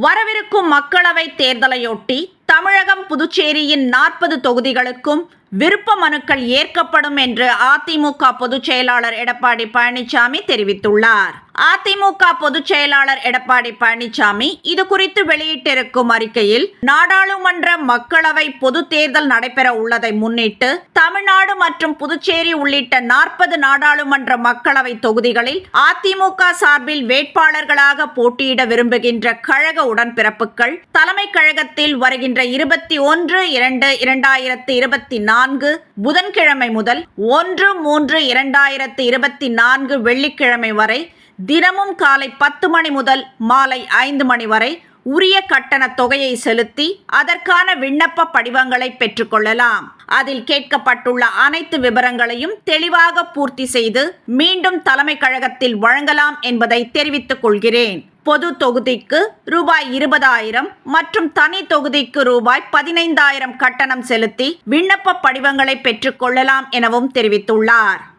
வரவிருக்கும் மக்களவை தேர்தலையொட்டி தமிழகம் புதுச்சேரியின் நாற்பது தொகுதிகளுக்கும் விருப்ப மனுக்கள் ஏற்கப்படும் என்று அதிமுக பொதுச் செயலாளர் எடப்பாடி பழனிசாமி தெரிவித்துள்ளார். அதிமுக பொதுச் செயலாளர் எடப்பாடி பழனிசாமி இது குறித்து வெளியிட்டிருக்கும் அறிக்கையில் நாடாளுமன்ற மக்களவை பொது தேர்தல் நடைபெற உள்ளதை முன்னிட்டு தமிழ்நாடு மற்றும் புதுச்சேரி உள்ளிட்ட நாற்பது நாடாளுமன்ற மக்களவை தொகுதிகளில் அதிமுக சார்பில் வேட்பாளர்களாக போட்டியிட விரும்புகின்ற கழக உடன்பிறப்புகள் தலைமை கழகத்தில் வருகின்ற இருபத்தி ஒன்று இரண்டு இரண்டாயிரத்தி இருபத்தி நான்கு புதன்கிழமை முதல் ஒன்று மூன்று இரண்டாயிரத்தி இருபத்தி நான்கு வெள்ளிக்கிழமை வரை தினமும் காலை பத்து மணி முதல் மாலை ஐந்து மணி வரை உரிய கட்டண தொகையை செலுத்தி அதற்கான விண்ணப்ப படிவங்களை பெற்றுக்கொள்ளலாம். அதில் கேட்கப்பட்டுள்ள அனைத்து விவரங்களையும் தெளிவாக பூர்த்தி செய்து மீண்டும் தலைமை கழகத்தில் வழங்கலாம் என்பதை தெரிவித்துக் கொள்கிறேன். பொது தொகுதிக்கு ரூபாய் இருபதாயிரம் மற்றும் தனி தொகுதிக்கு ரூபாய் பதினைந்தாயிரம் கட்டணம் செலுத்தி விண்ணப்ப படிவங்களை பெற்றுக்கொள்ளலாம் எனவும் தெரிவித்துள்ளார்.